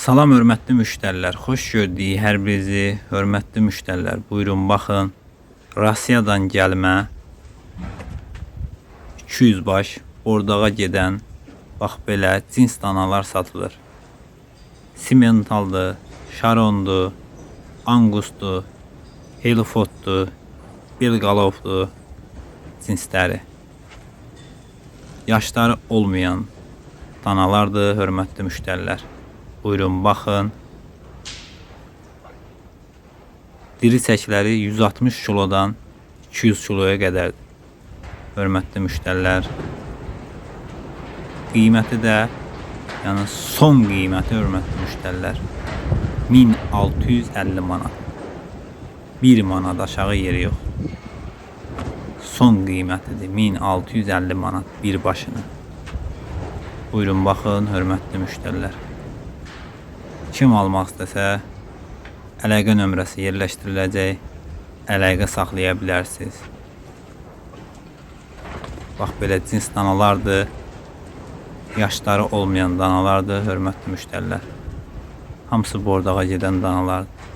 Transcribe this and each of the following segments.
Salam hörmətli müştərilər, xoş gördük hər birinizi, hörmətli müştərilər. Buyurun baxın. Rusiyadan gəlmə 200 baş ordağa gedən bax belə cins danalar satılır. Simentaldır, Şarondur, Angustur, Helifotdur, Belgalovdur cinsləri. Yaşları olmayan danalardır, hörmətli müştərilər. Buyurun baxın. Diri çəkiləri 160 kilodan 200 kiloya qədərdir. Hörmətli müştərilər. Qiyməti də yəni son qiyməti hörmətli müştərilər 1650 manat. 1 manat aşağı yeri yox. Son qiymətidir 1650 manat bir başına. Buyurun baxın hörmətli müştərilər. Kim almaq istəsə əlaqə nömrəsi yerləşdiriləcək. Əlaqə saxlaya bilərsiniz. Bax belə cins danalardır. Yaşları olmayan danalardır, hörmətli müştərilər. Hamısı bordağa gedən danalardır.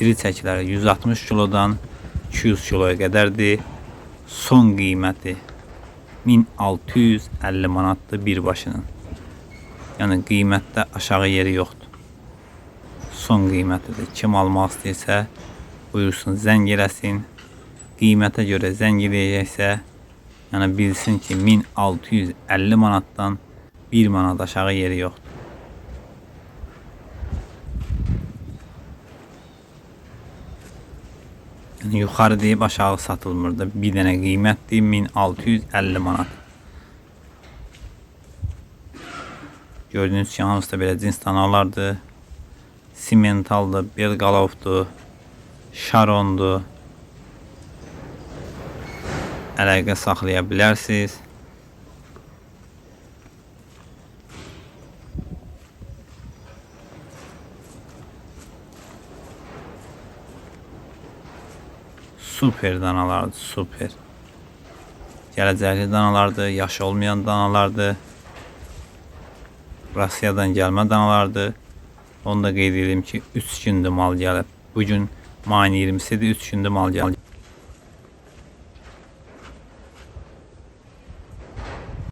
Diri çəkiləri 160 kilodan 200 kiloya qədərdir. Son qiyməti 1650 manatdır bir başının. Yəni qiymətdə aşağı yeri yoxdur. Son qiymətidir. Kim almaq istəyirsə buyursun zəng eləsin. Qiymətə görə zəng eləyəcəksə, yəni bilsin ki 1650 manatdan 1 manat aşağı yeri yoxdur. Yəni yuxarı deyib aşağı satılmırdı. Bir dənə qiymətdir 1650 manat. Gördüğünüz hamısı da belə cins danalardır. Simentaldır, Belgalovdur, Şarondur. Əlaqə saxlaya bilərsiniz. Super danalardır, super. Gələcəkli danalardır, yaşı olmayan danalardır. Rusiyadan gəlmə danalardır. Onu da qeyd edim ki, 3 gündür mal gəlib. Bu gün mayın 20-sidir, 3 gündür mal gəlib.